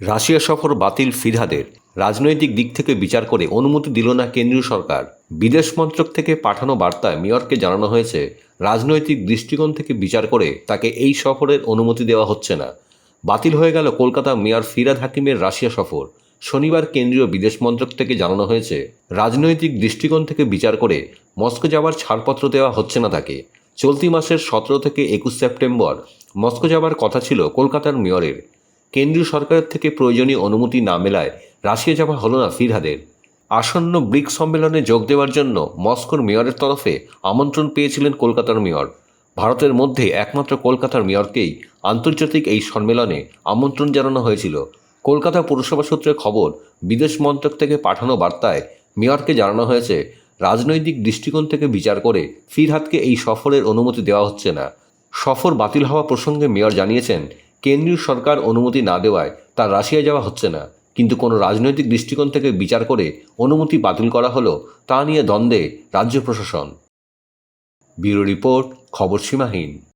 Russia সফর বাতিল ফিরহাদের রাজনৈতিক দিক থেকে বিচার করে অনুমতি দিল না কেন্দ্রীয় সরকার। বিদেশ মন্ত্রক থেকে পাঠানো বার্তায় মেয়রকে জানানো হয়েছে, রাজনৈতিক দৃষ্টিকোণ থেকে বিচার করে তাকে এই সফরের অনুমতি দেওয়া হচ্ছে না। বাতিল হয়ে গেল কলকাতা মেয়র ফিরাদ হাকিমের রাশিয়া সফর। শনিবার কেন্দ্রীয় বিদেশ মন্ত্রক থেকে জানানো হয়েছে, রাজনৈতিক দৃষ্টিকোণ থেকে বিচার করে মস্কো যাওয়ার ছাড়পত্র দেওয়া হচ্ছে না তাকে। চলতি মাসের সতেরো থেকে একুশ সেপ্টেম্বর মস্কো যাওয়ার কথা ছিল কলকাতার মেয়রের। কেন্দ্রীয় সরকারের থেকে প্রয়োজনীয় অনুমতি না মেলায় রাশিয়া যাওয়া হলো না ফিরহাদের। আসন্ন ব্রিক সম্মেলনে যোগ দেওয়ার জন্য মস্কোর মেয়রের তরফে আমন্ত্রণ পেয়েছিলেন কলকাতার মেয়র। ভারতের মধ্যে একমাত্র কলকাতার মেয়রকেই আন্তর্জাতিক এই সম্মেলনে আমন্ত্রণ জানানো হয়েছিল। কলকাতা পুরসভা সূত্রে খবর, বিদেশ মন্ত্রক থেকে পাঠানো বার্তায় মেয়রকে জানানো হয়েছে, রাজনৈতিক দৃষ্টিকোণ থেকে বিচার করে ফিরহাদকে এই সফরের অনুমতি দেওয়া হচ্ছে না। সফর বাতিল হওয়া প্রসঙ্গে মেয়র জানিয়েছেন কেন্দ্রীয় সরকার অনুমতি না দেওয়ায় তার রাশিয়া যাওয়া হচ্ছে না। কিন্তু কোনো রাজনৈতিক দৃষ্টিকোণ থেকে বিচার করে অনুমতি বাতিল করা হলো, তা নিয়ে দ্বন্দ্বে রাজ্য প্রশাসন। ব্যুরো রিপোর্ট, খবর সীমাহীন।